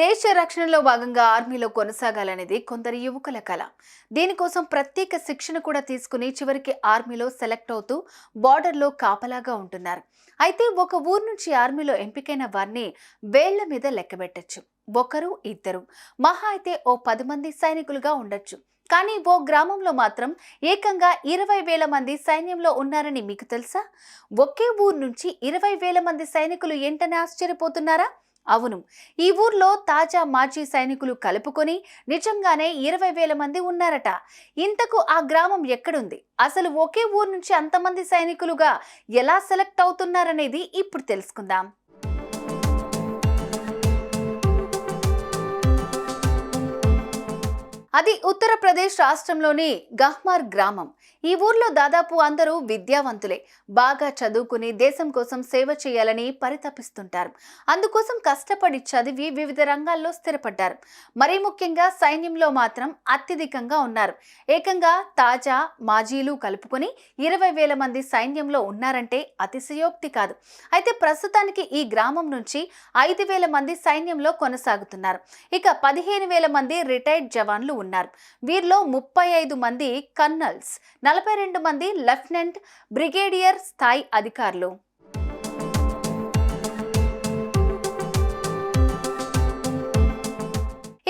దేశ రక్షణలో భాగంగా ఆర్మీలో కొనసాగాలనేది కొందరు యువకుల కల. దీనికోసం ప్రత్యేక శిక్షణ కూడా తీసుకుని చివరికి ఆర్మీలో సెలెక్ట్ అవుతూ బార్డర్లో కాపలాగా ఉంటున్నారు. అయితే ఒక ఊరు నుంచి ఆర్మీలో ఎంపికైన వారిని వేళ్ళ మీద లెక్కబెట్టచ్చు ఒకరు ఇద్దరు. మహా అయితే ఓ పది మంది సైనికులుగా ఉండొచ్చు. కానీ ఓ గ్రామంలో మాత్రం ఏకంగా ఇరవై వేల మంది సైన్యంలో ఉన్నారని మీకు తెలుసా? ఒకే ఊరు నుంచి ఇరవై వేల మంది సైనికులు ఏంటని ఆశ్చర్యపోతున్నారా? అవును. ఈ ఊర్లో తాజా మాజీ సైనికులు కలుపుకొని నిజంగానే ఇరవై వేల మంది ఉన్నారట. ఇంతకు ఆ గ్రామం ఎక్కడుంది? అసలు ఒకే ఊరు నుంచి అంతమంది సైనికులుగా ఎలా సెలెక్ట్ అవుతున్నారనేది ఇప్పుడు తెలుసుకుందాం. అది ఉత్తరప్రదేశ్ రాష్ట్రంలోని గహ్మార్ గ్రామం. ఈ ఊర్లో దాదాపు అందరూ విద్యావంతులే. బాగా చదువుకుని దేశం కోసం సేవ చేయాలని పరితపిస్తుంటారు. అందుకోసం కష్టపడి చదివి వివిధ రంగాల్లో స్థిరపడ్డారు. మరీ ముఖ్యంగా సైన్యంలో మాత్రం అత్యధికంగా ఉన్నారు. ఏకంగా తాజా మాజీలు కలుపుకొని ఇరవై వేల మంది సైన్యంలో ఉన్నారంటే అతిశయోక్తి కాదు. అయితే ప్రస్తుతానికి ఈ గ్రామం నుంచి ఐదు వేల మంది సైన్యంలో కొనసాగుతున్నారు. ఇక పదిహేను వేల మంది రిటైర్డ్ జవాన్లు ఉన్నారు. వీరిలో ముప్పై ఐదు మంది కర్నల్స్ నలభై రెండు మంది లెఫ్టినెంట్ బ్రిగేడియర్ స్థాయి అధికారులు.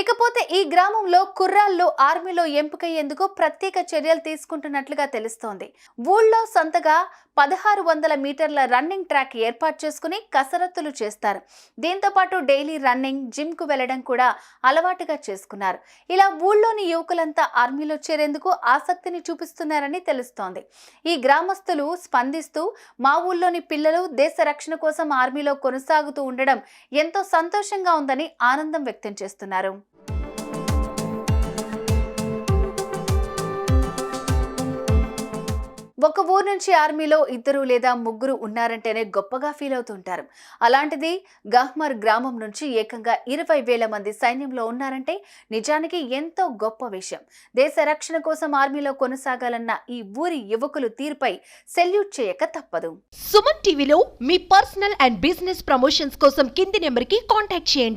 ఇకపోతే ఈ గ్రామంలో కుర్రాళ్ళు ఆర్మీలో ఎంపికయ్యేందుకు ప్రత్యేక చర్యలు తీసుకుంటున్నట్లుగా తెలుస్తోంది. ఊళ్ళో సొంతగా పదహారు వందల మీటర్ల రన్నింగ్ ట్రాక్ ఏర్పాటు చేసుకుని కసరత్తులు చేస్తారు. దీంతో పాటు డైలీ రన్నింగ్ జిమ్కు వెళ్ళడం కూడా అలవాటుగా చేసుకున్నారు. ఇలా ఊళ్ళోని యువకులంతా ఆర్మీలో చేరేందుకు ఆసక్తిని చూపిస్తున్నారని తెలుస్తోంది. ఈ గ్రామస్తులు స్పందిస్తూ మా ఊళ్ళోని పిల్లలు దేశ రక్షణ కోసం ఆర్మీలో కొనసాగుతూ ఉండడం ఎంతో సంతోషంగా ఉందని ఆనందం వ్యక్తం చేస్తున్నారు. ఒక ఊరు నుంచి ఆర్మీలో ఇద్దరు లేదా ముగ్గురు ఉన్నారంటేనే గొప్పగా ఫీల్ అవుతుంటారు. అలాంటిది గహ్మర్ గ్రామం నుంచి ఏకంగా ఇరవై వేల మంది సైన్యంలో ఉన్నారంటే నిజానికి ఎంతో గొప్ప విషయం. దేశ రక్షణ కోసం ఆర్మీలో కొనసాగాలన్న ఈ ఊరి యువకులు తీరుపై సెల్యూట్ చేయక తప్పదు. సుమన్ టీవీలో మీ పర్సనల్ అండ్ బిజినెస్ ప్రమోషన్స్ కోసం కింది నెంబర్కి కాంటాక్ట్ చేయండి.